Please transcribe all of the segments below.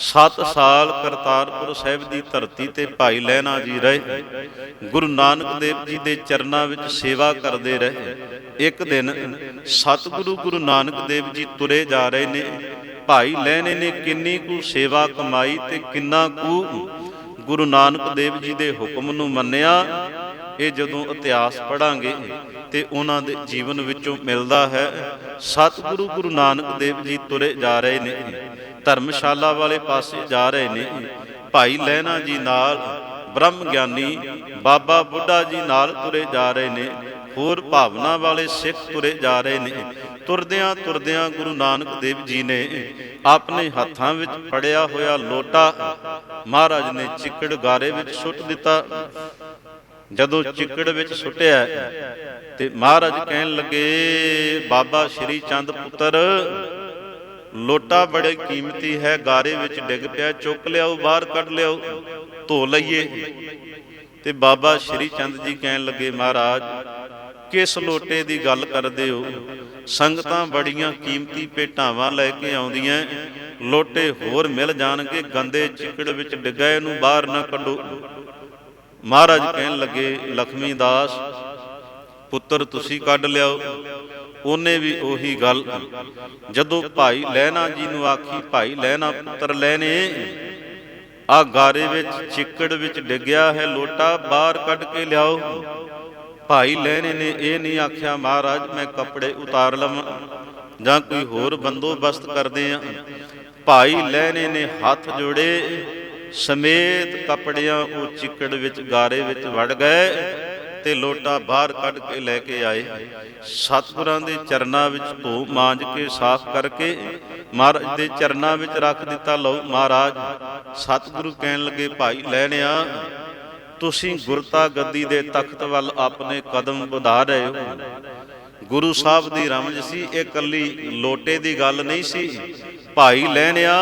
7 ਸਾਲ ਕਰਤਾਰਪੁਰ ਸਾਹਿਬ ਦੀ ਧਰਤੀ ਤੇ ਭਾਈ ਲਹਿਣਾ ਜੀ ਰਹੇ। ਗੁਰੂ ਨਾਨਕ ਦੇਵ ਜੀ ਦੇ ਚਰਨਾਂ ਵਿੱਚ ਸੇਵਾ ਕਰਦੇ ਰਹੇ। ਇੱਕ ਦਿਨ ਸਤਿਗੁਰੂ ਗੁਰੂ ਨਾਨਕ ਦੇਵ ਜੀ ਤੁਰੇ ਜਾ ਰਹੇ ਨੇ। ਭਾਈ ਲਹਿਣੇ ਨੇ ਕਿੰਨੀ ਕੁ ਸੇਵਾ ਕਮਾਈ ਤੇ ਕਿੰਨਾ ਕੁ ਗੁਰੂ ਨਾਨਕ ਦੇਵ ਜੀ ਦੇ ਹੁਕਮ ਨੂੰ ਮੰਨਿਆ। ਇਹ ਜਦੋਂ ਇਤਿਹਾਸ ਪੜਾਂਗੇ ਤੇ ਉਹਨਾਂ ਦੇ ਜੀਵਨ ਵਿੱਚੋਂ ਮਿਲਦਾ ਹੈ। ਸਤਿਗੁਰੂ ਗੁਰੂ ਨਾਨਕ ਦੇਵ ਜੀ ਤੁਰੇ ਜਾ ਰਹੇ ਨੇ। ਧਰਮਸ਼ਾਲਾ ਵਾਲੇ ਪਾਸੇ ਜਾ ਰਹੇ ਨੇ। ਭਾਈ ਲਹਿਣਾ ਜੀ ਨਾਲ, ਬ੍ਰਹਮ ਗਿਆਨੀ ਬਾਬਾ ਬੁੱਢਾ ਜੀ ਨਾਲ ਤੁਰੇ ਜਾ ਰਹੇ ਨੇ। ਹੋਰ ਭਾਵਨਾ ਵਾਲੇ ਸਿੱਖ ਤੁਰੇ ਜਾ ਰਹੇ ਨੇ। ਤੁਰਦਿਆਂ ਤੁਰਦਿਆਂ ਗੁਰੂ ਨਾਨਕ ਦੇਵ ਜੀ ਨੇ ਆਪਣੇ ਹੱਥਾਂ ਵਿੱਚ ਫੜਿਆ ਹੋਇਆ ਲੋਟਾ ਮਹਾਰਾਜ ਨੇ ਚਿੱਕੜ ਗਾਰੇ ਵਿੱਚ ਸੁੱਟ ਦਿੱਤਾ। ਜਦੋਂ ਚਿੱਕੜ ਵਿੱਚ ਸੁੱਟਿਆ ਤੇ ਮਹਾਰਾਜ ਕਹਿਣ ਲੱਗੇ, ਬਾਬਾ ਸ਼੍ਰੀ ਚੰਦ ਪੁੱਤਰ ਲੋਟਾ ਬੜੇ ਕੀਮਤੀ ਹੈ, ਗਾਰੇ ਵਿੱਚ ਡਿੱਗ ਪਿਆ, ਚੁੱਕ ਲਿਆਓ, ਬਾਹਰ ਕੱਢ ਲਿਆਓ, ਧੋ ਲਈਏ। ਤੇ ਬਾਬਾ ਸ਼੍ਰੀ ਚੰਦ ਜੀ ਕਹਿਣ ਲੱਗੇ, ਮਹਾਰਾਜ, ਕਿਸ ਲੋਟੇ ਦੀ ਗੱਲ ਕਰਦੇ ਹੋ? ਸੰਗਤਾਂ ਬੜੀਆਂ ਕੀਮਤੀ ਭੇਟਾਵਾਂ ਲੈ ਕੇ ਆਉਂਦੀਆਂ ਲੋਟੇ ਹੋਰ ਮਿਲ ਜਾਣਗੇ, ਗੰਦੇ ਚਿੱਕੜ ਵਿੱਚ ਡਿੱਗਾ ਇਹਨੂੰ ਬਾਹਰ ਨਾ ਕੱਢੋ। ਮਹਾਰਾਜ ਕਹਿਣ ਲੱਗੇ, ਲਖਮੀ ਦਾਸ, ਪੁੱਤਰ ਤੁਸੀਂ ਕੱਢ ਲਿਆਓ। ਉਹਨੇ ਵੀ ਉਹੀ ਗੱਲ। ਜਦੋਂ ਭਾਈ ਲਹਿਣਾ ਜੀ ਨੂੰ ਆਖੀ, ਭਾਈ ਲਹਿਣਾ ਪੁੱਤਰ ਲੈਨੇ ਆ ਗਾਰੇ ਵਿੱਚ ਚਿੱਕੜ ਵਿੱਚ ਡਿੱਗਿਆ ਹੈ ਲੋਟਾ, ਬਾਹਰ ਕੱਢ ਕੇ ਲਿਆਓ। ਭਾਈ ਲਹਿਣੇ ਨੇ ਇਹ ਨਹੀਂ ਆਖਿਆ, ਮਹਾਰਾਜ, ਮੈਂ ਕੱਪੜੇ ਉਤਾਰ ਲਵਾਂ ਜਾਂ ਕੋਈ ਹੋਰ ਬੰਦੋਬਸਤ ਕਰਦੇ ਆ। ਭਾਈ ਲਹਿਣੇ ਨੇ ਹੱਥ ਜੋੜੇ, ਸਮੇਤ ਕੱਪੜਿਆਂ ਉਹ ਚਿੱਕੜ ਵਿੱਚ, ਗਾਰੇ ਵਿੱਚ ਵੜ ਗਏ। ਤੇ ਲੋਟਾ ਬਾਹਰ ਕੱਢ ਕੇ ਲੈ ਕੇ ਆਏ। ਸਤਿਗੁਰਾਂ ਦੇ ਚਰਨਾਂ ਵਿੱਚ ਧੋ ਮਾਂਜ ਕੇ ਸਾਫ਼ ਕਰਕੇ ਮਹਾਰਾਜ ਦੇ ਚਰਨਾਂ ਵਿੱਚ ਰੱਖ ਦਿੱਤਾ। ਲਓ ਮਹਾਰਾਜ, ਸਤਿਗੁਰੂ ਕਹਿਣ ਲੱਗੇ, ਭਾਈ ਲੈਣਿਆ ਤੁਸੀਂ ਗੁਰਤਾ ਗੱਦੀ ਦੇ ਤਖਤ ਵੱਲ ਆਪਣੇ ਕਦਮ ਵਧਾ ਰਹੇ ਹੋ। ਗੁਰੂ ਸਾਹਿਬ ਦੀ ਰਮਜ ਸੀ, ਇਹ ਕੱਲੀ ਲੋਟੇ ਦੀ ਗੱਲ ਨਹੀਂ ਸੀ। ਭਾਈ ਲੈਣਿਆ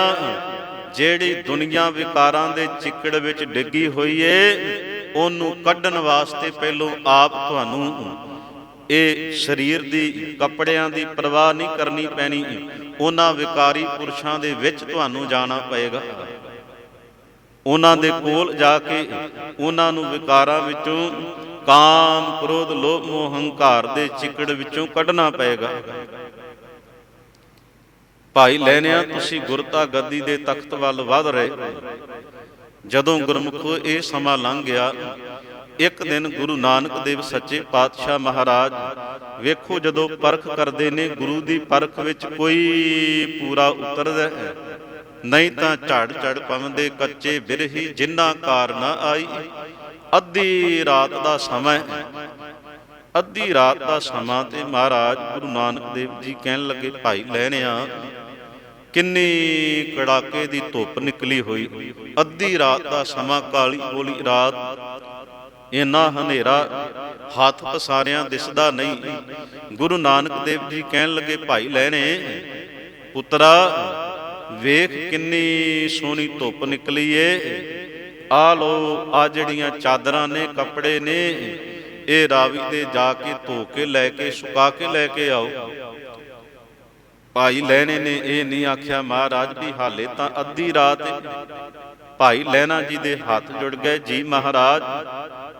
ਜਿਹੜੀ ਦੁਨੀਆ ਵਿਕਾਰਾਂ ਦੇ ਚਿੱਕੜ ਵਿੱਚ ਡਿੱਗੀ ਹੋਈ ਏ ਉਹਨੂੰ ਕੱਢਣ ਵਾਸਤੇ ਪਹਿਲੋਂ ਆਪ ਤੁਹਾਨੂੰ ਇਹ ਸਰੀਰ ਦੀ, ਕੱਪੜਿਆਂ ਦੀ ਪਰਵਾਹ ਨਹੀਂ ਕਰਨੀ ਪੈਣੀ। ਉਹਨਾਂ ਵਿਕਾਰੀ ਪੁਰਸ਼ਾਂ ਦੇ ਵਿੱਚ ਤੁਹਾਨੂੰ ਜਾਣਾ ਪਏਗਾ। ਉਹਨਾਂ ਦੇ ਕੋਲ ਜਾ ਕੇ ਉਹਨਾਂ ਨੂੰ ਵਿਕਾਰਾਂ ਵਿੱਚੋਂ ਕਾਮ, ਕ੍ਰੋਧ, ਲੋਭ, ਮੋਹ, ਹੰਕਾਰ ਦੇ ਚਿਕੜ ਵਿੱਚੋਂ ਕੱਢਣਾ ਪਏਗਾ। ਭਾਈ ਲੈਣਿਆ ਤੁਸੀਂ ਗੁਰਤਾ ਗੱਦੀ ਦੇ ਤਖਤ ਵੱਲ ਵਧ ਰਹੇ। ਜਦੋਂ ਗੁਰਮੁਖੋ ਇਹ ਸਮਾਂ ਲੰਘ ਗਿਆ, ਇੱਕ ਦਿਨ ਗੁਰੂ ਨਾਨਕ ਦੇਵ ਸੱਚੇ ਪਾਤਸ਼ਾਹ ਮਹਾਰਾਜ ਵੇਖੋ ਜਦੋਂ ਪਰਖ ਕਰਦੇ ਨੇ, ਗੁਰੂ ਦੀ ਪਰਖ ਵਿੱਚ ਕੋਈ ਪੂਰਾ ਉਤਰਦਾ ਹੈ। ਨਹੀਂ ਤਾਂ ਝੜ ਝੜ ਪਵੰਦੇ ਕੱਚੇ ਬਿਰਹੀ ਜਿੰਨਾ ਕਾਰ ਨਾ ਆਈ। ਅੱਧੀ ਰਾਤ ਦਾ ਸਮਾਂ ਹੈ। ਅੱਧੀ ਰਾਤ ਦਾ ਸਮਾਂ ਤੇ ਮਹਾਰਾਜ ਗੁਰੂ ਨਾਨਕ ਦੇਵ ਜੀ ਕਹਿਣ ਲੱਗੇ, ਭਾਈ ਲੈਣਿਆ ਕਿੰਨੀ ਕੜਾਕੇ ਦੀ ਧੁੱਪ ਨਿਕਲੀ ਹੋਈ। ਅੱਧੀ ਰਾਤ ਦਾ ਸਮਾਂ ਕਾਲੀ ਬੋਲੀ, ਰਾਤ, ਇੰਨਾ ਹਨੇਰਾ, ਹੱਥ ਪਸਾਰਿਆਂ ਦਿਸਦਾ ਨਹੀਂ। ਗੁਰੂ ਨਾਨਕ ਦੇਵ ਜੀ ਕਹਿਣ ਲੱਗੇ, ਭਾਈ ਲੈਣੇ, ਪੁੱਤਰਾ, ਵੇਖ ਕਿੰਨੀ ਸੋਹਣੀ ਧੁੱਪ ਨਿਕਲੀ ਏ। ਆ ਲੋ ਆ ਜਿਹੜੀਆਂ ਚਾਦਰਾਂ ਨੇ, ਕੱਪੜੇ ਨੇ, ਇਹ ਰਾਵੀ ਦੇ ਜਾ ਕੇ ਧੋ ਕੇ ਲੈ ਕੇ, ਸੁਕਾ ਕੇ ਲੈ ਕੇ ਆਓ। ਭਾਈ ਲੈਣੇ ਨੇ, ਇਹ ਨਹੀਂ ਆਖਿਆ, ਮਹਾਰਾਜ ਵੀ ਹਾਲੇ ਤਾਂ ਅੱਧੀ ਰਾਤ ਭਾਈ ਲੈਣਾ ਜੀ ਦੇ ਹੱਥ ਜੁੜ ਗਏ, ਜੀ ਮਹਾਰਾਜ,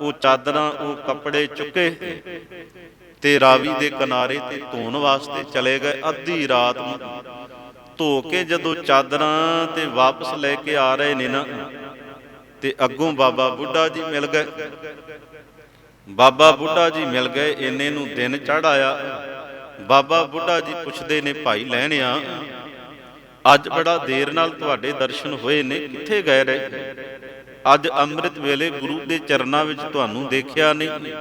ਉਹ ਚਾਦਰਾਂ, ਉਹ ਕੱਪੜੇ ਚੁੱਕੇ ਤੇ ਰਾਵੀ ਦੇ ਕਿਨਾਰੇ ਤੇ ਧੋਣ ਵਾਸਤੇ ਚਲੇ ਗਏ, ਅੱਧੀ ਰਾਤ ਨੂੰ। ਧੋ ਕੇ ਜਦੋਂ ਚਾਦਰਾਂ ਤੇ ਵਾਪਸ ਲੈ ਕੇ ਆ ਰਹੇ ਨੇ ਨਾ, ਤੇ ਅੱਗੋਂ ਬਾਬਾ ਬੁੱਢਾ ਜੀ ਮਿਲ ਗਏ। ਬਾਬਾ ਬੁੱਢਾ ਜੀ ਮਿਲ ਗਏ ਇੰਨੇ ਨੂੰ ਦਿਨ ਚੜ ਆਇਆ। ਬਾਬਾ ਬੁੱਢਾ ਜੀ ਪੁੱਛਦੇ ਨੇ, ਭਾਈ ਲੈਣਿਆ ਅੱਜ ਬੜਾ ਦੇਰ ਨਾਲ ਤੁਹਾਡੇ ਦਰਸ਼ਨ ਹੋਏ ਨੇ, ਕਿੱਥੇ ਗਏ ਰਹੇ? ਅੱਜ ਅੰਮ੍ਰਿਤ ਵੇਲੇ ਗੁਰੂ ਦੇ ਚਰਨਾਂ ਵਿੱਚ ਤੁਹਾਨੂੰ ਦੇਖਿਆ ਨਹੀਂ।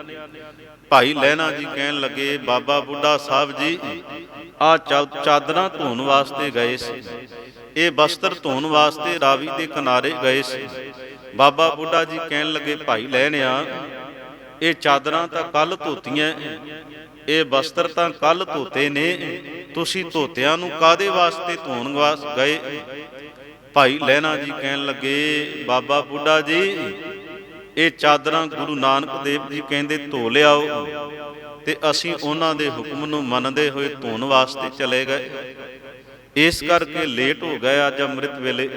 ਭਾਈ ਲਹਿਣਾ ਜੀ ਕਹਿਣ ਲੱਗੇ, ਬਾਬਾ ਬੁੱਢਾ ਸਾਹਿਬ ਜੀ ਆ ਚਾਦਰਾਂ ਧੋਣ ਵਾਸਤੇ ਗਏ ਸੀ। ਇਹ ਬਸਤਰ ਧੋਣ ਵਾਸਤੇ ਰਾਵੀ ਦੇ ਕਿਨਾਰੇ ਗਏ ਸੀ। ਬਾਬਾ ਬੁੱਢਾ ਜੀ ਕਹਿਣ ਲੱਗੇ, ਭਾਈ ਲੈਣਿਆ ਇਹ ਚਾਦਰਾਂ ਤਾਂ ਕੱਲ ਧੋਤੀਆਂ ਇਹ ਬਸਤਰ ਤਾਂ ਕੱਲ ਧੋਤੇ ਨੇ ਤੁਸੀਂ ਧੋਤਿਆਂ ਨੂੰ ਕਾਦੇ ਵਾਸਤੇ ਧੋਣ ਵਾਸ, ਗਏ ਭਾਈ ਲਹਿਣਾ ਜੀ ਕਹਿਣ ਲੱਗੇ, ਬਾਬਾ ਬੁੱਢਾ ਜੀ, ਇਹ ਚਾਦਰਾਂ ਗੁਰੂ ਨਾਨਕ ਦੇਵ ਜੀ ਕਹਿੰਦੇ ਧੋ ਲਿਆਓ। ਤੇ ਅਸੀਂ ਉਹਨਾਂ ਦੇ ਹੁਕਮ ਨੂੰ ਮੰਨਦੇ ਹੋਏ ਧੋਣ ਵਾਸਤੇ ਚਲੇ ਗਏ। ਇਸ ਕਰਕੇ ਲੇਟ ਹੋ ਗਿਆ ਅੱਜ ਅੰਮ੍ਰਿਤ ਵੇਲੇ।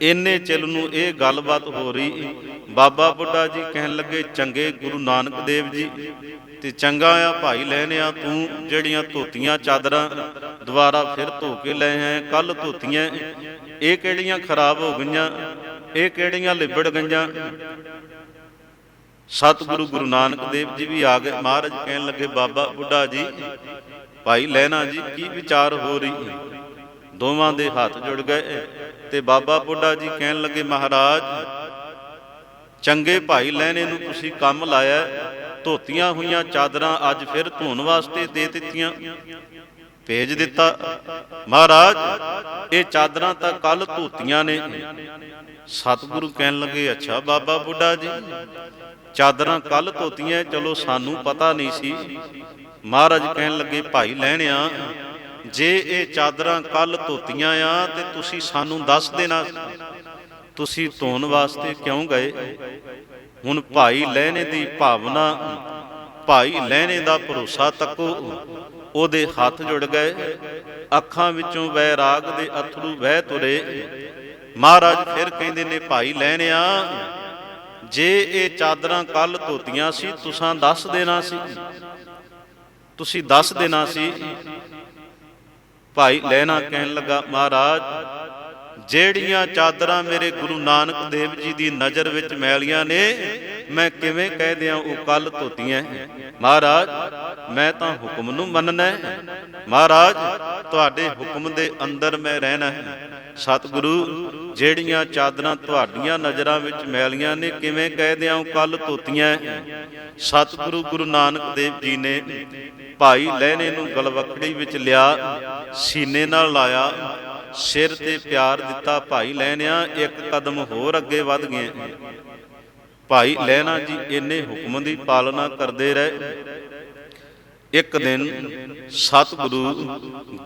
ਇੰਨੇ ਚਿਲ ਨੂੰ ਇਹ ਗੱਲਬਾਤ ਹੋ ਰਹੀ। ਬਾਬਾ ਬੁੱਢਾ ਜੀ ਕਹਿਣ ਲੱਗੇ, ਚੰਗੇ ਗੁਰੂ ਨਾਨਕ ਦੇਵ ਜੀ, ਤੇ ਚੰਗਾ ਆ ਭਾਈ ਲੈਣਿਆ ਤੂੰ, ਜਿਹੜੀਆਂ ਧੋਤੀਆਂ ਚਾਦਰਾਂ ਦੁਬਾਰਾ ਫਿਰ ਧੋ ਕੇ ਲੈ ਆਏ ਕੱਲ ਧੋਤੀਆਂ, ਇਹ ਕਿਹੜੀਆਂ ਖਰਾਬ ਹੋ ਗਈਆਂ, ਇਹ ਕਿਹੜੀਆਂ ਲਿਬੜ ਗਈਆਂ? ਸਤਿਗੁਰੂ ਗੁਰੂ ਨਾਨਕ ਦੇਵ ਜੀ ਵੀ ਆ ਗਏ। ਮਹਾਰਾਜ ਕਹਿਣ ਲੱਗੇ, ਬਾਬਾ ਬੁੱਢਾ ਜੀ, ਭਾਈ ਲੈਣਾ ਜੀ, ਕੀ ਵਿਚਾਰ ਹੋ ਰਹੀ? ਦੋਵਾਂ ਦੇ ਹੱਥ ਜੁੜ ਗਏ। ਤੇ ਬਾਬਾ ਬੁੱਢਾ ਜੀ ਕਹਿਣ ਲੱਗੇ, ਮਹਾਰਾਜ, ਚੰਗੇ ਭਾਈ ਲੈਣੇ ਨੂੰ ਤੁਸੀਂ ਕੰਮ ਲਾਇਆ, ਧੋਤੀਆਂ ਹੋਈਆਂ ਚਾਦਰਾਂ ਅੱਜ ਫਿਰ ਧੋਣ ਵਾਸਤੇ ਦੇ ਦਿੱਤੀਆਂ। ਭੇਜ ਦਿੱਤਾ, ਮਹਾਰਾਜ, ਇਹ ਚਾਦਰਾਂ ਤਾਂ ਕੱਲ ਧੋਤੀਆਂ ਨੇ। ਸਤਿਗੁਰੂ ਕਹਿਣ ਲੱਗੇ, ਅੱਛਾ ਬਾਬਾ ਬੁੱਢਾ ਜੀ, ਚਾਦਰਾਂ ਕੱਲ ਧੋਤੀਆਂ, ਚਲੋ ਸਾਨੂੰ ਪਤਾ ਨਹੀਂ ਸੀ। ਮਹਾਰਾਜ ਕਹਿਣ ਲੱਗੇ, ਭਾਈ ਲੈਣਿਆ ਜੇ ਇਹ ਚਾਦਰਾਂ ਕੱਲ ਧੋਤੀਆਂ ਆ ਤੇ ਤੁਸੀਂ ਸਾਨੂੰ ਦੱਸ ਦੇਣਾ। ਤੁਸੀਂ ਧੋਣ ਵਾਸਤੇ ਕਿਉਂ ਗਏ? ਹੁਣ ਭਾਈ ਲੈਣੇ ਦੀ ਭਾਵਨਾ, ਭਾਈ ਲੈਣੇ ਦਾ ਭਰੋਸਾ ਤੱਕੋ ਉਹਦੇ ਹੱਥ ਜੁੜ ਗਏ। ਅੱਖਾਂ ਵਿੱਚੋਂ ਵੈਰਾਗ ਦੇ ਅਥਰੂ ਵਹਿ ਤੁਰੇ। ਮਹਾਰਾਜ ਫਿਰ ਕਹਿੰਦੇ ਨੇ, ਭਾਈ ਲੈਣਿਆ, ਜੇ ਇਹ ਚਾਦਰਾਂ ਕੱਲ ਧੋਤੀਆਂ ਸੀ, ਤੁਸੀਂ ਦੱਸ ਦੇਣਾ ਸੀ। ਤੁਸੀਂ ਦੱਸ ਦੇਣਾ ਸੀ। ਭਾਈ ਲੈਣਾ ਕਹਿਣ ਲੱਗਾ, ਮਹਾਰਾਜ, ਜਿਹੜੀਆਂ ਚਾਦਰਾਂ ਮੇਰੇ ਗੁਰੂ ਨਾਨਕ ਦੇਵ ਜੀ ਦੀ ਨਜ਼ਰ ਵਿੱਚ ਮੈਲੀਆਂ ਨੇ, ਮੈਂ ਕਿਵੇਂ ਕਹਿ ਦਿਆਂ ਉਹ ਕੱਲ ਧੋਤੀਆਂ ਮਹਾਰਾਜ, ਮੈਂ ਤਾਂ ਹੁਕਮ ਨੂੰ ਮੰਨਣਾ ਹੈ। ਮਹਾਰਾਜ, ਤੁਹਾਡੇ ਹੁਕਮ ਦੇ ਅੰਦਰ ਮੈਂ ਰਹਿਣਾ ਹੈ। ਸਤਿਗੁਰੂ, ਜਿਹੜੀਆਂ ਚਾਦਰਾਂ ਤੁਹਾਡੀਆਂ ਨਜ਼ਰਾਂ ਵਿੱਚ ਮੈਲੀਆਂ ਨੇ, ਕਿਵੇਂ ਕਹਿ ਦਿਆਂ ਉਹ ਕੱਲ ਧੋਤੀਆਂ ਸਤਿਗੁਰੂ ਗੁਰੂ ਨਾਨਕ ਦੇਵ ਜੀ ਨੇ ਭਾਈ ਲਹਿਣੇ ਨੂੰ ਗਲਵਕੜੀ ਵਿੱਚ ਲਿਆ, ਸੀਨੇ ਨਾਲ ਲਾਇਆ, ਸਿਰ ਤੇ ਪਿਆਰ ਦਿੱਤਾ, ਭਾਈ ਲੈਣਿਆ ਇੱਕ ਕਦਮ ਹੋਰ ਅੱਗੇ ਵੱਧ ਗਏ ਭਾਈ ਲੈਣਾ ਜੀ ਇੰਨੇ ਹੁਕਮ ਦੀ ਪਾਲਣਾ ਕਰਦੇ ਰਹੇ। ਇੱਕ ਦਿਨ ਸਤਿਗੁਰੂ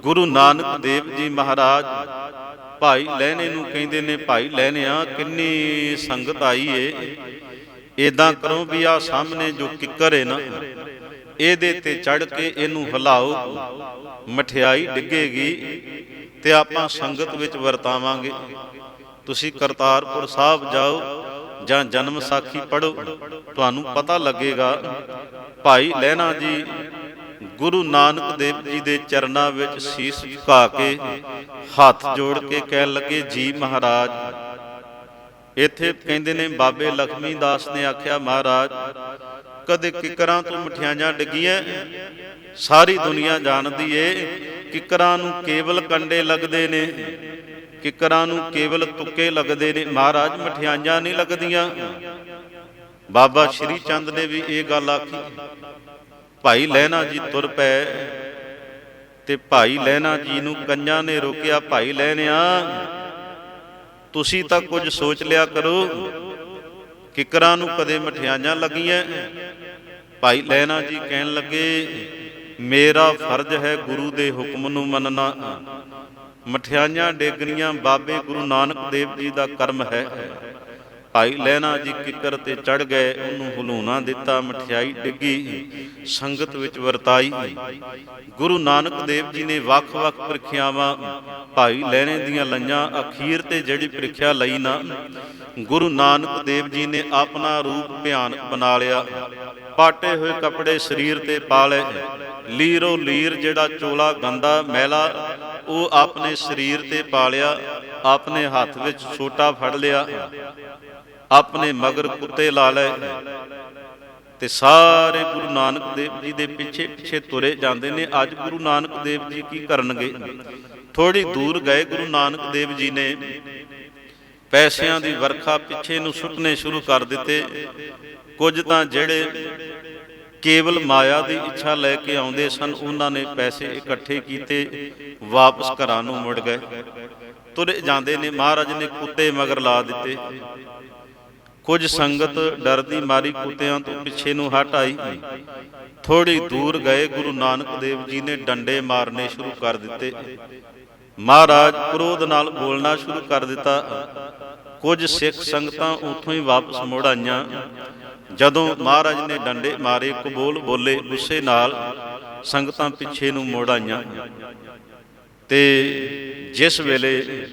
ਗੁਰੂ ਨਾਨਕ ਦੇਵ ਜੀ ਮਹਾਰਾਜ ਭਾਈ ਲੈਣੇ ਨੂੰ ਕਹਿੰਦੇ ਨੇ, ਭਾਈ ਲੈਣਿਆ ਕਿੰਨੀ ਸੰਗਤ ਆਈ ਏ। ਇਦਾਂ ਕਰੋ ਵੀ ਆ ਸਾਹਮਣੇ ਜੋ ਕਿੱਕਰ ਏ ਨਾ ਇਹਦੇ ਤੇ ਚੜ ਕੇ ਇਹਨੂੰ ਹਿਲਾਓ, ਮਠਿਆਈ ਡਿੱਗੇਗੀ ਤੇ ਆਪਾਂ ਸੰਗਤ ਵਿੱਚ ਵਰਤਾਵਾਂਗੇ। ਤੁਸੀਂ ਕਰਤਾਰਪੁਰ ਸਾਹਿਬ ਜਾਓ ਜਾਂ ਜਨਮ ਸਾਖੀ ਪੜੋ ਤੁਹਾਨੂੰ ਪਤਾ ਲੱਗੇਗਾ, ਭਾਈ ਲਹਿਣਾ ਜੀ ਗੁਰੂ ਨਾਨਕ ਦੇਵ ਜੀ ਦੇ ਚਰਨਾਂ ਵਿੱਚ ਸੀਸ ਝੁਕਾ ਕੇ ਹੱਥ ਜੋੜ ਕੇ ਕਹਿਣ ਲੱਗੇ, ਜੀ ਮਹਾਰਾਜ। ਇੱਥੇ ਕਹਿੰਦੇ ਨੇ, ਬਾਬੇ ਲਖਮੀ ਦਾਸ ਨੇ ਆਖਿਆ, ਮਹਾਰਾਜ ਕਦੇ ਕਿਕਰਾਂ ਤੋਂ ਮਠਿਆਈਆਂ ਡਿੱਗੀਆਂ। ਸਾਰੀ ਦੁਨੀਆ ਜਾਣਦੀ ਏ ਕਿਕਰਾਂ ਨੂੰ ਕੇਵਲ ਕੰਡੇ ਲੱਗਦੇ ਨੇ। ਕਿਕਰਾਂ ਨੂੰ ਕੇਵਲ ਤੁੱਕੇ ਲੱਗਦੇ ਨੇ। ਮਹਾਰਾਜ, ਮਠਿਆਈਆਂ ਨਹੀਂ ਲੱਗਦੀਆਂ। ਬਾਬਾ ਸ਼੍ਰੀ ਚੰਦ ਨੇ ਵੀ ਇਹ ਗੱਲ ਆਖੀ। ਭਾਈ ਲਹਿਣਾ ਜੀ ਤੁਰ ਪਏ ਤੇ ਭਾਈ ਲਹਿਣਾ ਜੀ ਨੂੰ ਕੰਜਾਂ ਨੇ ਰੋਕਿਆ, ਭਾਈ ਲਹਿਣਿਆ, ਤੁਸੀਂ ਤਾਂ ਕੁਝ ਸੋਚ ਲਿਆ ਕਰੋ। ਕਿਕਰਾਂ ਨੂੰ ਕਦੇ ਮਠਿਆਈਆਂ ਲੱਗੀਆਂ। ਭਾਈ ਲੈਣਾ ਜੀ ਕਹਿਣ ਲੱਗੇ, ਮੇਰਾ ਫਰਜ਼ ਹੈ ਗੁਰੂ ਦੇ ਹੁਕਮ ਨੂੰ ਮੰਨਣਾ। ਮਠਿਆਈਆਂ ਡੇਗਣੀਆਂ ਬਾਬੇ ਗੁਰੂ ਨਾਨਕ ਦੇਵ ਜੀ ਦਾ ਕਰਮ ਹੈ। ਭਾਈ ਲੈਣਾ ਜੀ ਕਿੱਕਰ ਤੇ ਚੜ ਗਏ, ਉਹਨੂੰ ਹਲੂਣਾ ਦਿੱਤਾ, ਮਠਿਆਈ ਡਿੱਗੀ, ਸੰਗਤ ਵਿੱਚ ਵਰਤਾਈ। ਗੁਰੂ ਨਾਨਕ ਦੇਵ ਜੀ ਨੇ ਵੱਖ-ਵੱਖ ਪ੍ਰੀਖਿਆਵਾਂ, ਭਾਈ ਲੈਣੇ ਦੀਆਂ ਲਈਆਂ, ਅਖੀਰ ਤੇ ਜਿਹੜੀ ਪ੍ਰੀਖਿਆ ਲਈ ਨਾ, ਗੁਰੂ ਨਾਨਕ ਦੇਵ ਜੀ ਨੇ ਆਪਣਾ ਰੂਪ ਭਿਆਨਕ ਬਣਾ ਲਿਆ। ਪਾਟੇ ਹੋਏ ਕੱਪੜੇ ਸਰੀਰ ਤੇ ਪਾ ਲਏ। ਲੀਰੋ ਲੀਰ ਜਿਹੜਾ ਚੋਲਾ, ਗੰਦਾ ਮੈਲਾ, ਉਹ ਆਪਣੇ ਸਰੀਰ ਤੇ ਪਾ ਲਿਆ, ਆਪਣੇ ਹੱਥ ਵਿੱਚ ਛੋਟਾ ਫੜ ਲਿਆ। ਆਪਣੇ ਮਗਰ ਕੁੱਤੇ ਲਾ ਲਏ ਤੇ ਸਾਰੇ ਗੁਰੂ ਨਾਨਕ ਦੇਵ ਜੀ ਦੇ ਪਿੱਛੇ ਪਿੱਛੇ ਤੁਰੇ ਜਾਂਦੇ ਨੇ। ਅੱਜ ਗੁਰੂ ਨਾਨਕ ਦੇਵ ਜੀ ਕੀ ਕਰਨਗੇ? ਥੋੜੀ ਦੂਰ ਗਏ ਗੁਰੂ ਨਾਨਕ ਦੇਵ ਜੀ ਨੇ। ਪੈਸਿਆਂ ਦੀ ਵਰਖਾ ਪਿੱਛੇ ਨੂੰ ਸੁੱਟਨੇ ਸ਼ੁਰੂ ਕਰ ਦਿੱਤੇ। ਕੁਝ ਤਾਂ ਜਿਹੜੇ ਕੇਵਲ ਮਾਇਆ ਦੀ ਇੱਛਾ ਲੈ ਕੇ ਆਉਂਦੇ ਸਨ, ਉਹਨਾਂ ਨੇ ਪੈਸੇ ਇਕੱਠੇ ਕੀਤੇ, ਵਾਪਸ ਘਰਾਂ ਨੂੰ ਮੁੜ ਗਏ। ਤੁਰੇ ਜਾਂਦੇ ਨੇ। ਮਹਾਰਾਜ ਨੇ ਕੁੱਤੇ ਮਗਰ ਲਾ ਦਿੱਤੇ। ਕੁਝ ਸੰਗਤ ਡਰਦੀ ਮਾਰੀ ਕੁੱਤਿਆਂ ਤੋਂ ਪਿੱਛੇ ਨੂੰ ਹਟ ਆਈ। ਥੋੜੀ ਦੂਰ ਗਏ ਗੁਰੂ ਨਾਨਕ ਦੇਵ ਜੀ ਨੇ ਡੰਡੇ ਮਾਰਨੇ ਸ਼ੁਰੂ ਕਰ ਦਿੱਤੇ। ਮਹਾਰਾਜ ਕ੍ਰੋਧ ਨਾਲ ਬੋਲਣਾ ਸ਼ੁਰੂ ਕਰ ਦਿੱਤਾ। ਕੁਝ ਸਿੱਖ ਸੰਗਤਾਂ ਉਥੋਂ ਹੀ ਵਾਪਸ ਮੁੜ ਆਈਆਂ। ਜਦੋਂ ਮਹਾਰਾਜ ਨੇ ਡੰਡੇ ਮਾਰੇ, ਕਬੂਲ ਬੋਲੇ, ਗੁੱਸੇ ਨਾਲ ਸੰਗਤਾਂ ਪਿੱਛੇ ਨੂੰ ਮੁੜ ਆਈਆਂ। ਤੇ ਜਿਸ ਵੇਲੇ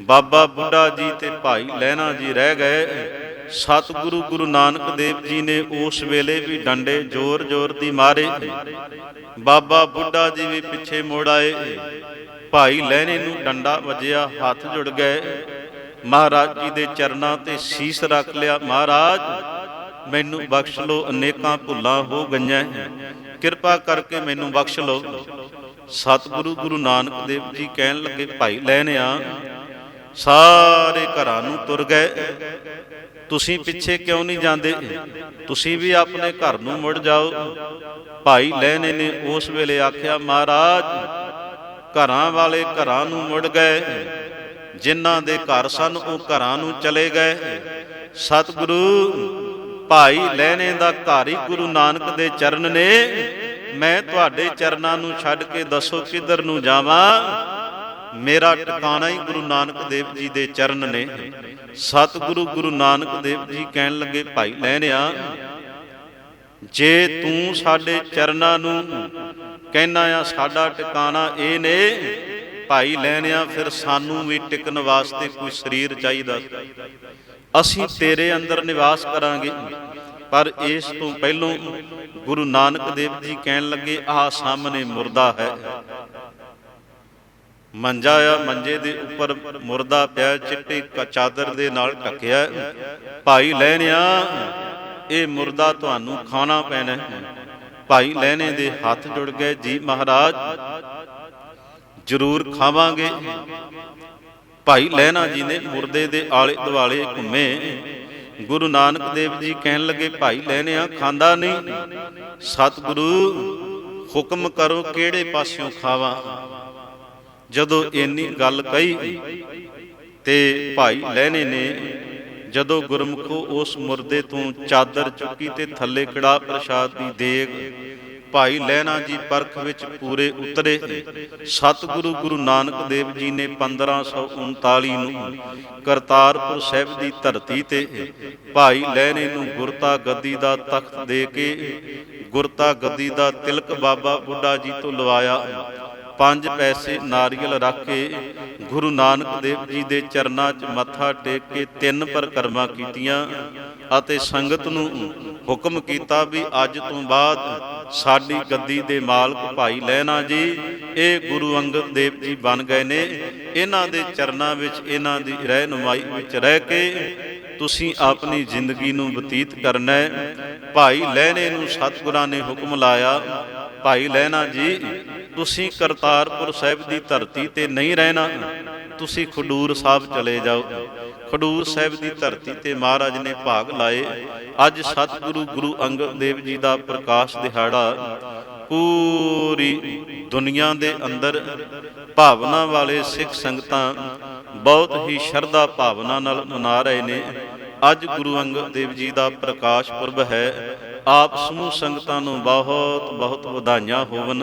ਬਾਬਾ ਬੁੱਢਾ ਜੀ ਤੇ ਭਾਈ ਲਹਿਣਾ ਜੀ ਰਹਿ ਗਏ ਸਤਿਗੁਰੂ ਗੁਰੂ ਨਾਨਕ ਦੇਵ ਜੀ ਨੇ ਉਸ ਵੇਲੇ ਵੀ ਡੰਡੇ ਜ਼ੋਰ-ਜ਼ੋਰ ਦੀ ਮਾਰੇ। ਬਾਬਾ ਬੁੱਢਾ ਜੀ ਵੀ ਪਿੱਛੇ ਮੁੜ ਆਏ। ਭਾਈ ਲਹਿਣੇ ਨੂੰ ਡੰਡਾ ਵੱਜਿਆ, ਹੱਥ ਜੁੜ ਗਏ। ਮਹਾਰਾਜ ਜੀ ਦੇ ਚਰਨਾਂ ਤੇ ਸੀਸ ਰੱਖ ਲਿਆ, ਮਹਾਰਾਜ, ਮੈਨੂੰ ਬਖਸ਼ ਲਓ, ਅਨੇਕਾਂ ਭੁੱਲਾਂ ਹੋ ਗਈਆਂ ਕਿਰਪਾ ਕਰਕੇ ਮੈਨੂੰ ਬਖਸ਼ ਲਓ। ਸਤਿਗੁਰੂ ਗੁਰੂ ਨਾਨਕ ਦੇਵ ਜੀ ਕਹਿਣ ਲੱਗੇ, ਭਾਈ ਲੈਣਿਆ ਸਾਰੇ ਘਰਾਂ ਨੂੰ ਤੁਰ ਗਏ। ਤੁਸੀਂ ਪਿੱਛੇ ਕਿਉਂ ਨਹੀਂ ਜਾਂਦੇ? ਤੁਸੀਂ ਵੀ ਆਪਣੇ ਘਰ ਨੂੰ ਮੁੜ ਜਾਓ। ਭਾਈ ਲੈਣੇ ਨੇ ਉਸ ਵੇਲੇ ਆਖਿਆ, ਮਹਾਰਾਜ, ਘਰਾਂ ਵਾਲੇ ਘਰਾਂ ਨੂੰ ਮੁੜ ਗਏ। ਜਿਨ੍ਹਾਂ ਦੇ ਘਰ ਸਨ, ਉਹ ਘਰਾਂ ਨੂੰ ਚਲੇ ਗਏ। ਸਤਿਗੁਰੂ, ਭਾਈ ਲੈਣੇ ਦਾ ਘਰ ਹੀ ਗੁਰੂ ਨਾਨਕ ਦੇ ਚਰਨ ਨੇ। ਮੈਂ ਤੁਹਾਡੇ ਚਰਨਾਂ ਨੂੰ ਛੱਡ ਕੇ ਦੱਸੋ ਕਿੱਧਰ ਨੂੰ ਜਾਵਾਂ? ਮੇਰਾ ਟਿਕਾਣਾ ਹੀ ਗੁਰੂ ਨਾਨਕ ਦੇਵ ਜੀ ਦੇ ਚਰਨ ਨੇ। ਸਤਿਗੁਰੂ ਗੁਰੂ ਨਾਨਕ ਦੇਵ ਜੀ ਕਹਿਣ ਲੱਗੇ, ਭਾਈ ਲੈਣਿਆ ਜੇ ਤੂੰ ਸਾਡੇ ਚਰਨਾਂ ਨੂੰ ਕਹਿਣਾ ਆ, ਸਾਡਾ ਟਿਕਾਣਾ ਇਹ ਨੇ, ਭਾਈ ਲੈਣਿਆ ਫਿਰ ਸਾਨੂੰ ਵੀ ਟਿਕਣ ਵਾਸਤੇ ਕੋਈ ਸਰੀਰ ਚਾਹੀਦਾ। ਅਸੀਂ ਤੇਰੇ ਅੰਦਰ ਨਿਵਾਸ ਕਰਾਂਗੇ। ਪਰ ਇਸ ਤੋਂ ਪਹਿਲੋਂ ਗੁਰੂ ਨਾਨਕ ਦੇਵ ਜੀ ਕਹਿਣ ਲੱਗੇ, ਆਹ ਸਾਹਮਣੇ ਮੁਰਦਾ ਹੈ। ਮੰਜਾ ਆ, ਮੰਜੇ ਦੇ ਉੱਪਰ ਮੁਰਦਾ ਪਿਆ, ਚਿੱਟੀ ਚਾਦਰ ਦੇ ਨਾਲ ਢੱਕਿਆ। ਭਾਈ ਲੈਣਿਆ ਇਹ ਮੁਰਦਾ ਤੁਹਾਨੂੰ ਖਾਣਾ ਪੈਣਾ ਭਾਈ ਲੈਣੇ ਦੇ ਹੱਥ ਜੁੜ ਗਏ। ਜੀ ਮਹਾਰਾਜ, ਜ਼ਰੂਰ ਖਾਵਾਂਗੇ। ਭਾਈ ਲਹਿਣਾ ਜੀ ਨੇ ਮੁਰਦੇ ਦੇ ਆਲੇ ਦੁਆਲੇ ਘੁੰਮੇ। ਗੁਰੂ ਨਾਨਕ ਦੇਵ ਜੀ ਕਹਿਣ ਲੱਗੇ, ਭਾਈ ਲਹਿਣਿਆ, ਖਾਂਦਾ ਨਹੀਂ? ਸਤਿਗੁਰੂ, ਹੁਕਮ ਕਰੋ ਕਿਹੜੇ ਪਾਸਿਓਂ ਖਾਵਾਂ? ਜਦੋਂ ਇੰਨੀ ਗੱਲ ਕਹੀ ਤੇ ਭਾਈ ਲਹਿਣੇ ਨੇ ਜਦੋਂ ਗੁਰਮੁਖੋ ਉਸ ਮੁਰਦੇ ਤੋਂ ਚਾਦਰ ਚੁੱਕੀ ਤੇ ਥੱਲੇ ਕੜਾ ਪ੍ਰਸ਼ਾਦ ਦੀ ਦੇਗ ਭਾਈ ਲਹਿਣਾ ਜੀ ਪਰਖ ਵਿੱਚ ਪੂਰੇ ਉਤਰੇ। ਸਤਿਗੁਰੂ ਗੁਰੂ ਨਾਨਕ ਦੇਵ ਜੀ ਨੇ 1539 ਨੂੰ ਕਰਤਾਰਪੁਰ ਸਾਹਿਬ ਦੀ ਧਰਤੀ ਤੇ ਭਾਈ ਲਹਿਣੇ ਨੂੰ ਗੁਰਤਾ ਗੱਦੀ ਦਾ ਤਖਤ ਦੇ ਕੇ ਗੁਰਤਾ ਗੱਦੀ ਦਾ ਤਿਲਕ ਬਾਬਾ ਬੁੱਢਾ ਜੀ ਤੋਂ ਲਵਾਇਆ। ਪੰਜ ਪੈਸੇ ਨਾਰੀਅਲ ਰੱਖ ਕੇ ਗੁਰੂ ਨਾਨਕ ਦੇਵ ਜੀ ਦੇ ਚਰਨਾਂ 'ਚ ਮੱਥਾ ਟੇਕ ਕੇ ਤਿੰਨ ਪਰਕਰਮਾਂ ਕੀਤੀਆਂ ਅਤੇ ਸੰਗਤ ਨੂੰ ਹੁਕਮ ਕੀਤਾ ਵੀ ਅੱਜ ਤੋਂ ਬਾਅਦ ਸਾਡੀ ਗੱਦੀ ਦੇ ਮਾਲਕ ਭਾਈ ਲਹਿਣਾ ਜੀ, ਇਹ ਗੁਰੂ ਅੰਗਦ ਦੇਵ ਜੀ ਬਣ ਗਏ ਨੇ। ਇਹਨਾਂ ਦੇ ਚਰਨਾਂ ਵਿੱਚ, ਇਹਨਾਂ ਦੀ ਰਹਿਨੁਮਾਈ ਵਿੱਚ ਰਹਿ ਕੇ ਤੁਸੀਂ ਆਪਣੀ ਜ਼ਿੰਦਗੀ ਨੂੰ ਬਤੀਤ ਕਰਨਾ ਹੈ। ਭਾਈ ਲਹਿਣੇ ਨੂੰ ਸਤਿਗੁਰਾਂ ਨੇ ਹੁਕਮ ਲਾਇਆ। ਭਾਈ ਲਹਿਣਾ ਜੀ ਤੁਸੀਂ ਕਰਤਾਰਪੁਰ ਸਾਹਿਬ ਦੀ ਧਰਤੀ ਤੇ ਨਹੀਂ ਰਹਿਣਾ, ਤੁਸੀਂ ਖਡੂਰ ਸਾਹਿਬ ਚਲੇ ਜਾਓ। ਖਡੂਰ ਸਾਹਿਬ ਦੀ ਧਰਤੀ ਤੇ ਮਹਾਰਾਜ ਨੇ ਭਾਗ ਲਾਏ। ਅੱਜ ਸਤਿਗੁਰੂ ਗੁਰੂ ਅੰਗਦ ਦੇਵ ਜੀ ਦਾ ਪ੍ਰਕਾਸ਼ ਦਿਹਾੜਾ ਪੂਰੀ ਦੁਨੀਆ ਦੇ ਅੰਦਰ ਭਾਵਨਾ ਵਾਲੇ ਸਿੱਖ ਸੰਗਤਾਂ ਬਹੁਤ ਹੀ ਸ਼ਰਧਾ ਭਾਵਨਾ ਨਾਲ ਮਨਾ ਰਹੇ ਨੇ। ਅੱਜ ਗੁਰੂ ਅੰਗਦ ਦੇਵ ਜੀ ਦਾ ਪ੍ਰਕਾਸ਼ ਪੁਰਬ ਹੈ। ਆਪ ਸਮੂਹ ਸੰਗਤਾਂ ਨੂੰ ਬਹੁਤ ਬਹੁਤ ਵਧਾਈਆਂ ਹੋਵਨ।